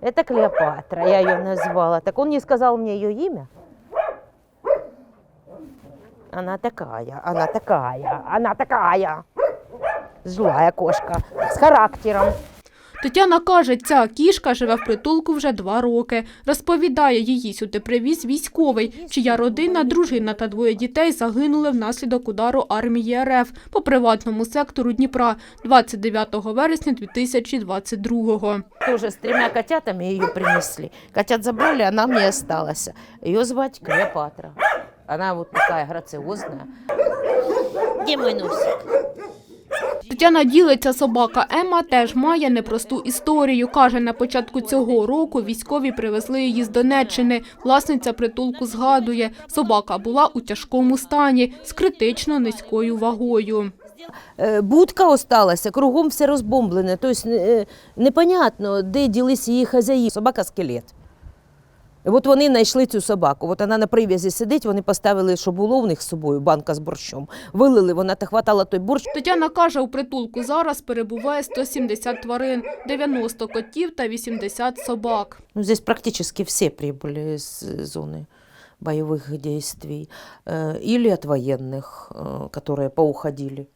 Это Клеопатра, я ее назвала. Так он не сказал мне ее имя. Она такая, она такая, она такая. Злая кошка, с характером. Тетяна каже, ця кішка живе в притулку вже два роки. Розповідає, її сюди привіз військовий, чия родина, дружина та двоє дітей загинули внаслідок удару армії РФ по приватному сектору Дніпра 29 вересня 2022-го. Тоже с тремя котятами ее принесли. Котят забрали, она мне осталась. Ее звать Клеопатра. Она вот такая грациозная. Где мой носик? Тетяна ділиться, собака Ема теж має непросту історію. Каже, на початку цього року військові привезли її з Донеччини. Власниця притулку згадує, собака була у тяжкому стані з критично низькою вагою. Е, Будка осталася, кругом все розбомблене. Тобто е, непонятно, де ділися її хазяї. Собака скелет. І от вони знайшли цю собаку. От вона на прив'язі сидить, вони поставили, що було в них з собою, банка з борщом. Вилили, вона та хватала той борщ. Тетяна каже, у притулку зараз перебуває 170 тварин, 90 котів та 80 собак. Ну, здесь практически все прибыли с зоны боевых действий э, или от военных, э, которые поуходили.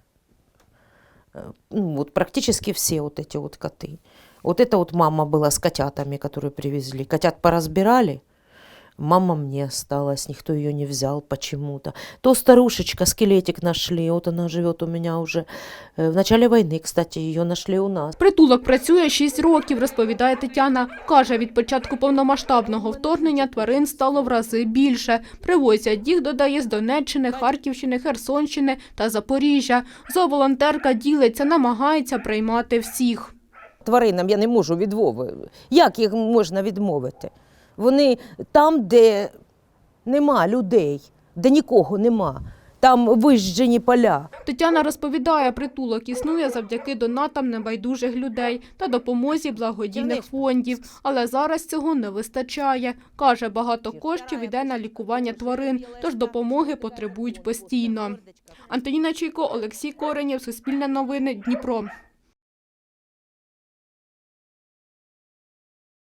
Э, Ну, вот практически все вот эти вот коты. Вот это вот мама была с котятами, которые привезли. Котят поразбирали, мама мне осталась, никто ее не взял почему-то. То старушечка, скелетик нашли, вот она живет у меня уже. Э, В начале войны, кстати, ее нашли у нас. Притулок працює 6 років, розповідає Тетяна. Каже, від початку повномасштабного вторгнення тварин стало в рази більше. Привозять їх, додає, з Донеччини, Харківщини, Херсонщини та Запоріжжя. Зооволонтерка ділиться, намагається приймати всіх. тваринам я не можу відмовити. Як їх можна відмовити? Вони там, де нема людей, де нікого нема, там вижжені поля. Тетяна розповідає, притулок існує завдяки донатам небайдужих людей та допомозі благодійних фондів. Але зараз цього не вистачає. Каже, багато коштів йде на лікування тварин, тож допомоги потребують постійно. Антоніна Чійко, Олексій Коренєв, Суспільне новини, Дніпро.